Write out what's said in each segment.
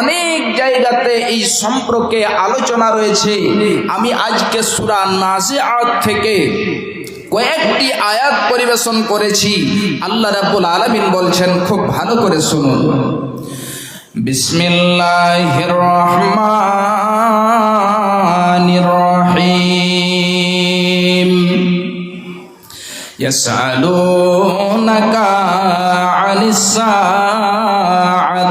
অনেক জায়গাতে এই সম্পর্কে আলোচনা রয়েছে। আমি আজকে সুরা নাজে আগ থেকে কয়েকটি আয়াত পরিবেশন করেছি। আল্লাহ রাবুল আলমিন বলছেন, খুব ভালো করে শুনুন। বিসমিল্লাহ রহমানির রহিম। ইয়াসআলুনাকা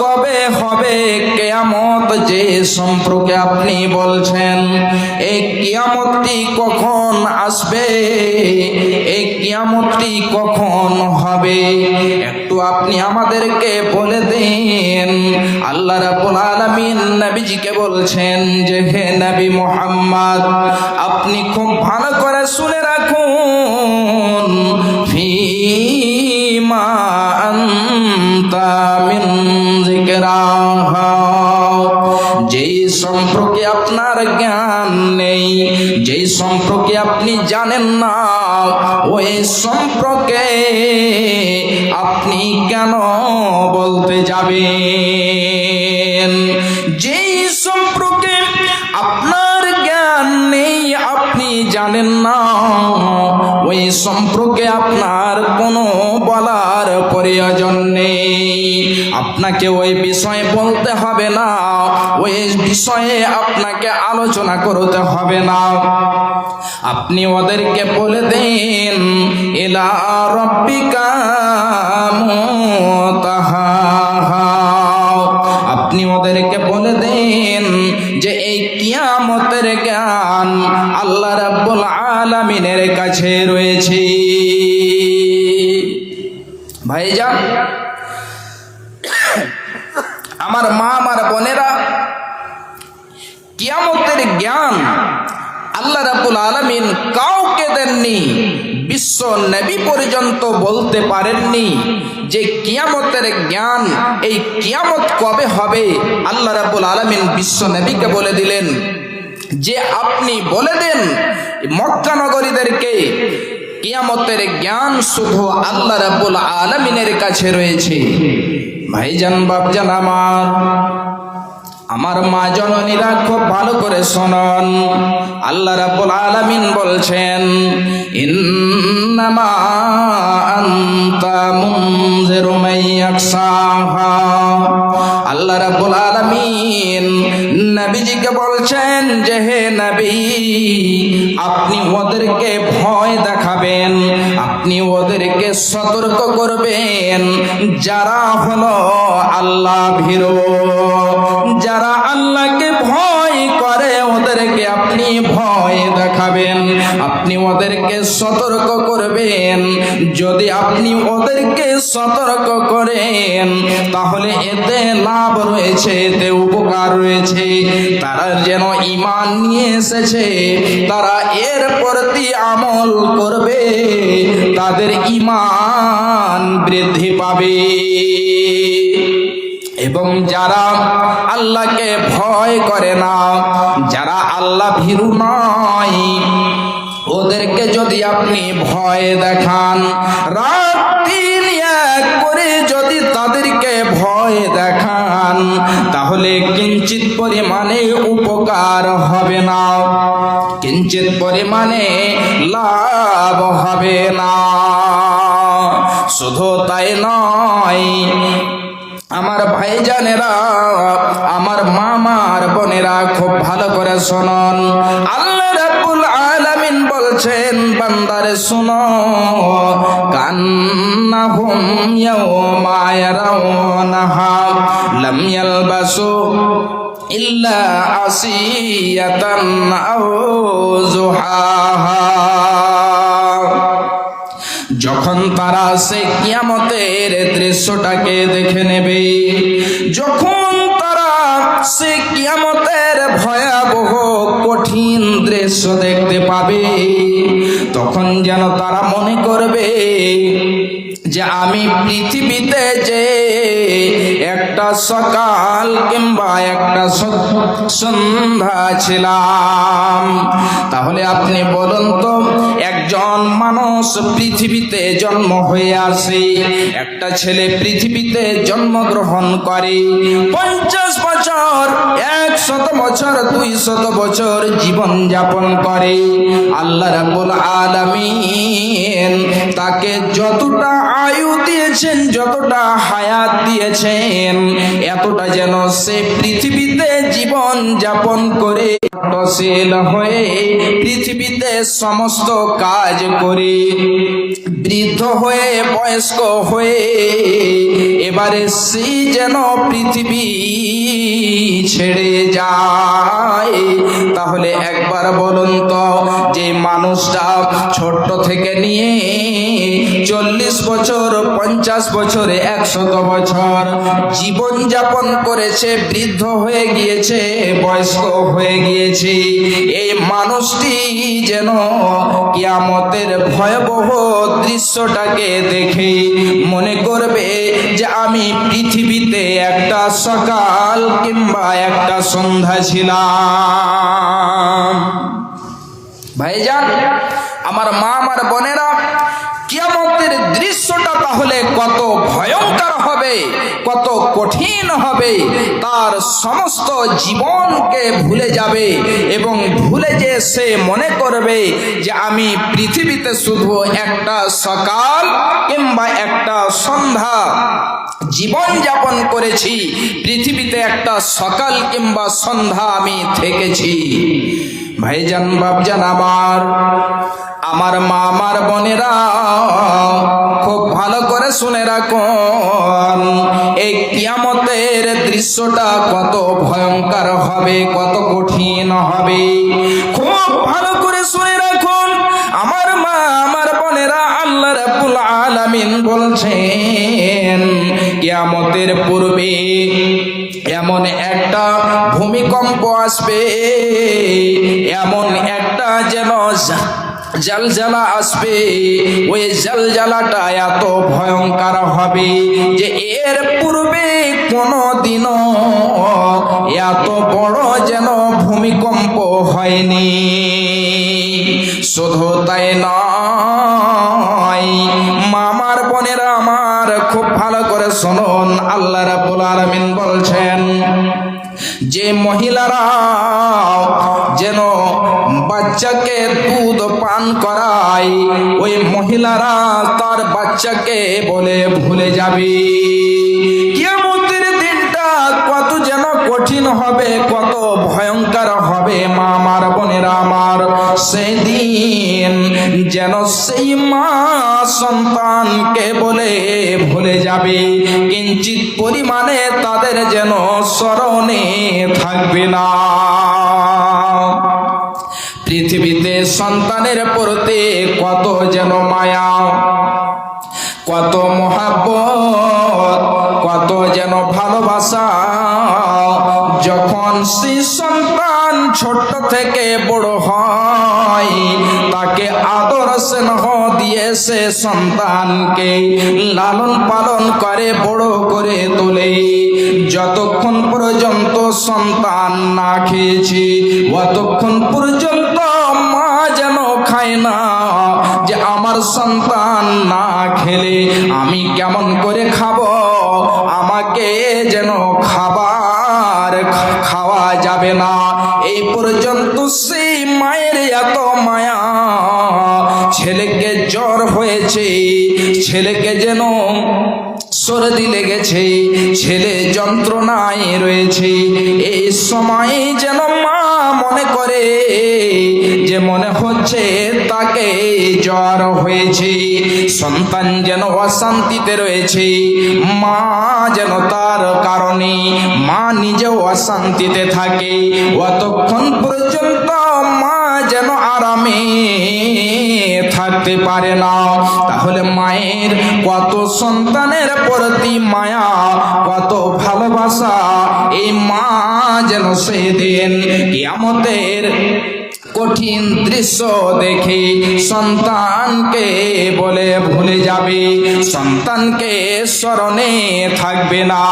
কবে হবে? কিয়ামত যে সম্পর্কে আপনি বলছেন এই কিয়ামতটি কখন আসবে? এই কিয়ামতটি কখন হবে? একটু আপনি আমাদেরকে বলে দিন। আল্লাহ রাব্বুল আলামিন নবীজিকে বলছেন যে, হে নবী মুহাম্মদ, আপনি খুব ভালো করে শুনে রাখুন। ফিমা আনতা যেই সম্পর্কে আপনার জ্ঞান নেই, যেই সম্পর্কে আপনি জানেন না, ওই সম্পর্কে আপনি কেন বলতে যাবেন? যেই সম্পর্কে আপনার জ্ঞান নেই, আপনি জানেন না, ওই সম্পর্কে আপনার কোনো বলার প্রয়োজন আপনাকে ওই বিষয়ে বলতে হবে না। ওই বিষয়ে আপনাকে আলোচনা করতে হবে না। আপনি ওদেরকে বলে দিন এলা রব্বিকা আপনি ওদেরকে বলে দেন যে, এই কিয়ামতের জ্ঞান আল্লাহ রাব্বুল আলামিনের কাছে রয়েছে। ভাইজান আমার মা, আমার বোনেরা, কিয়ামতের জ্ঞান আল্লাহ রাব্বুল আলামিন কাউকে দেননি, বিশ্ব নবী পর্যন্ত বলতে পারেননি যে কিয়ামতের জ্ঞান এই কিয়ামত কবে হবে। আল্লাহ রাব্বুল আলামিন বিশ্ব নবীকে বলে দিলেন যে আপনি বলে দেন, মক্কা নগরীদেরকে কিয়ামতের জ্ঞান শুধু আল্লাহ রাব্বুল আলামিনের কাছে রয়েছে। ভাইজান, বাপজান আমার। আমার মা জননীরা খুব ভালো করে শোনন। আল্লাহ রাব্বুল আলামিন বলছেন, ইন্নামা আনতা মুনজিরু মাইয়াকসাহা আল্লাহ রাব্বুল আলামিন নবীজিকে বলছেন যে হে নবী, আপনি ওদেরকে ভয় দেখাবেন, আপনি ওদেরকে সতর্ক করবেন। যারা হলো আল্লাহ ভীরু, যারা আল্লাহকে ভয় করে, ওদেরকে আপনি ভয় দেখাবেন, আপনি ওদেরকে সতর্ক করবেন যদি আপনি ওদেরকে সতর্ক করেন, তাহলে এতে লাভ রয়েছে, এতে উপকার রয়েছে। তারা যেন ইমান নিয়ে এসেছে, তারা এর প্রতি আমল করবে, তাদের ইমান বৃদ্ধি পাবে। এবং যারা আল্লাহকে ভয় করে না, যারা আল্লাহ ভীরু নয় ওদেরকে যদি আপনি ভয় দেখান, রাত দিন এক করে যদি তাদেরকে ভয় দেখান, তাহলে কিঞ্চিত পরিমাণে উপকার হবে না। কিঞ্চিত পরিমাণে লাভ হবে না। শুধু তাই নয়, আমার ভাইজানেরা, আমার মামার বোনেরা খুব ভালো করে শোনন। আল্লাহ বলছেন, বান্দারে শুনো লাম ইয়ালবাসু ইল্লা আসিয়াতান যখন তারা সে কিয়ামতের দৃশ্যটাকে দেখে নেবে, যখন তারা সে কিয়ামতের ভয়াবহ কঠিন দৃশ্য দেখতে পাবে। তখন যেন তারা মনে করবে যে আমি পৃথিবীতে যে একটা সকাল কিংবা একটা সন্ধ্যা ছিলাম। তাহলে আপনি বলুন তো, একজন মানুষ পৃথিবীতে জন্ম হয়ে আসে, একটা ছেলে পৃথিবীতে জন্মগ্রহণ করে, পঞ্চাশ বছর, একশত বছর দুই শত বছর জীবন যাপন করে। আল্লাহ রাব্বুল আলামিন তাকে যতটা আয়ু দিয়েছেন যতটা হায়াত দিয়েছেন এতটা যেন সে পৃথিবীতে জীবন যাপন করে তশীল হয়ে পৃথিবীতে সমস্ত কাজ করে। বৃদ্ধ হয়ে, বয়স্ক হয়ে, এবারে সে যেন পৃথিবী ছেড়ে যায়। তাহলে একবার বলুন তো, যে মানুষটা ছোট্ট থেকে নিয়ে চল্লিশ বছর, পঞ্চাশ বছরে, একশত বছর জীবন যাপন করেছে, বৃদ্ধ হয়ে গিয়েছে, বয়স্ক হয়ে গিয়েছে এই মানুষটি যেন কিয়ামতের ভয়াবহ দৃশ্যটাকে দেখে মনে করবে যে আমি পৃথিবীতে একটা সকাল কিংবা একটা সন্ধ্যা ছিলাম। ভাইজান, আমার মা, আমার বোনেরা কিয়ামতের তাহলে কত ভয়ঙ্কর হবে, কত কঠিন হবে, তার সমস্ত জীবনকে ভুলে যাবে এবং ভুলে যে সে মনে করবে যে আমি পৃথিবীতে শুধু একটা সকাল কিংবা একটা সন্ধ্যা জীবন যাপন করেছি, পৃথিবীতে একটা সকাল কিংবা সন্ধ্যা আমি থেকেছি। ভাইজান বাবজান আমার আমার মা, আমার বোনেরা খুব ভালো করে শুনে রাখুন। এই কিয়ামতের দৃশ্যটা কত ভয়ঙ্কর হবে, কত কঠিন হবে। খুব ভালো করে শুনে রাখুন। আমার মা, আমার বোনেরা আল্লাহ রাব্বুল আলামিন বলছেন, কিয়ামতের পূর্বে এমন একটা ভূমিকম্প আসবে, এমন একটা যেন জালজালা আসবে, ওই জালজালাটা এত ভয়ঙ্কর হবে যে এর পূর্বে কোনো দিনও এত বড় যেন ভূমিকম্প হয়নি। শুধু তাই নয়, মামার বোনেরা আমার খুব ভালো করে শুনুন, আল্লাহ রাব্বুল আলামিন বলছেন, যে মহিলারা যেন পান করায় ওই মহিলারা তার বাচ্চাকে বলে ভুলে যাবে। কিয়ামতের দিনটা কত যেন কঠিন হবে, কত ভয়ঙ্কর হবে মা আমার বোনেরা আমার। সেদিন যেন সেই মা সন্তানকে বলে ভুলে যাবে। কিঞ্চিত পরিমাণে তাদের যেন স্মরণে থাকবে না। সন্তানের প্রতি কত যেন মায়া, কত মহাব্বত, কত যেন ভালোবাসা। যখন সেই সন্তান ছোট্ট থেকে বড় হয়, তাকে আদর স্নেহ দিয়ে সে সন্তানকে লালন পালন করে, বড় করে তোলে। যতক্ষণ পর্যন্ত সন্তান না খেয়েছে, অতক্ষণ পর্যন্ত খায় না যে আমার সন্তান না খেলে আমি কেমন করে খাব? আমাকে যেন খাবার খাওয়া যাবে না। এই পর্যন্ত সেই মায়ের এত মায়া। ছেলেকে জ্বর হয়েছে, ছেলেকে যেন সর্দি লেগেছে, ছেলে যন্ত্রণায় রয়েছে। এই সময় যেন জ্বর হয়েছে, সন্তান যেন অশান্তিতে রয়েছে, মা যেন তার কারণে মা নিজেও অশান্তিতে থাকে। অতক্ষণ পর্যন্ত মা যেন আরামে থাকতে পারে না। তাহলে মায়ের কত সন্তানের প্রতি মায়া, কত ভালোবাসা, এই মা যেন সেদিন কিয়ামতের কঠিন দৃশ্য দেখে সন্তানকে বলে ভুলে যাবে। সন্তানকে স্মরণে থাকবে না।